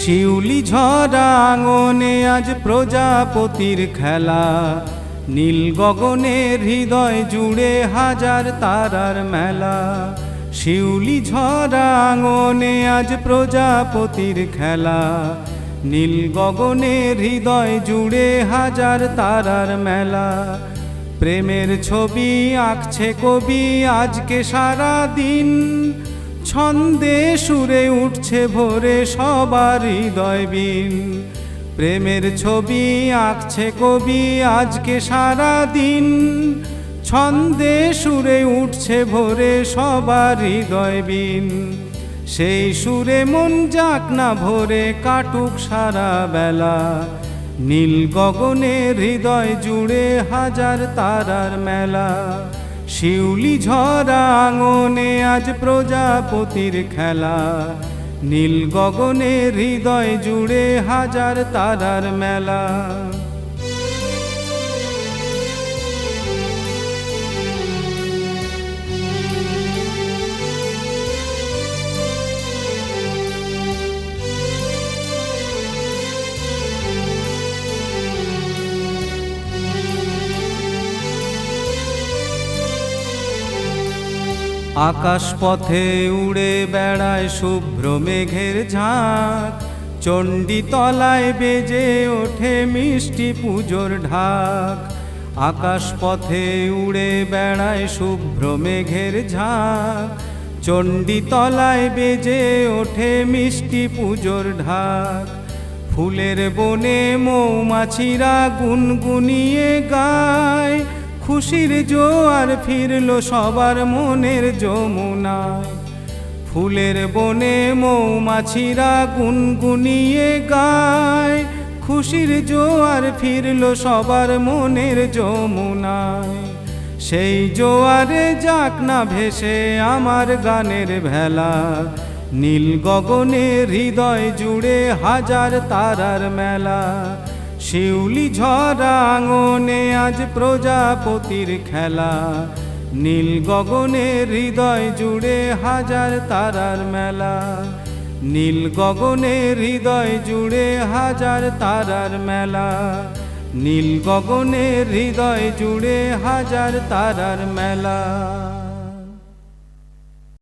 শিউলি ঝরা আঙনে আজ প্রজাপতির খেলা। নীল গগনের হৃদয় জুড়ে হাজার তারার মেলা। শিউলি ঝরা আঙনে আজ প্রজাপতির খেলা। নীল গগনের হৃদয় জুড়ে হাজার তারার মেলা। প্রেমের ছবি আঁকছে কবি আজকে সারা দিন ছন্দে সুরে উঠছে ভোরে সবার হৃদয় বিন প্রেমের ছবি আঁকছে কবি আজকে সারা দিন ছন্দে সুরে উঠছে ভোরে সবার হৃদয় বিন সেই সুরে মন যাক না ভোরে কাটুক সারা বেলা। নীল গগনের হৃদয় জুড়ে হাজার তারার মেলা। শিউলি ঝরা আঙনে আজ প্রজাপতির খেলা। নীল গগনে হৃদয় জুড়ে হাজার তারার মেলা। আকাশ পথে উড়ে বেড়ায় শুভ্র মেঘের ঝাঁক। চণ্ডী তলায় বেজে ওঠে মিষ্টি পুজোর ঢাক। আকাশ পথে উড়ে বেড়ায় শুভ্র মেঘের ঝাঁক। চণ্ডী তলায় বেজে ওঠে মিষ্টি পুজোর ঢাক। ফুলের বনে মৌমাছিরা গুনগুনিয়ে গায়। খুশির জোয়ার ফিরল সবার মনের যমুনায়। ফুলের বনে মৌমাছিরা গুনগুনিয়ে গায়। খুশির জোয়ার ফিরল সবার মনের যমুনায়। সেই জোয়ারে যাক না ভেসে আমার গানের ভেলা। নীল গগনের হৃদয় জুড়ে হাজার তারার মেলা। শিউলি ঝরা আঙনে আজ প্রজাপতির খেলা। নীল গগনের হৃদয় জুড়ে হাজার তারার মেলা। নীল গগনের হৃদয় জুড়ে হাজার তারার মেলা। নীল গগনের হৃদয় জুড়ে হাজার তারার মেলা।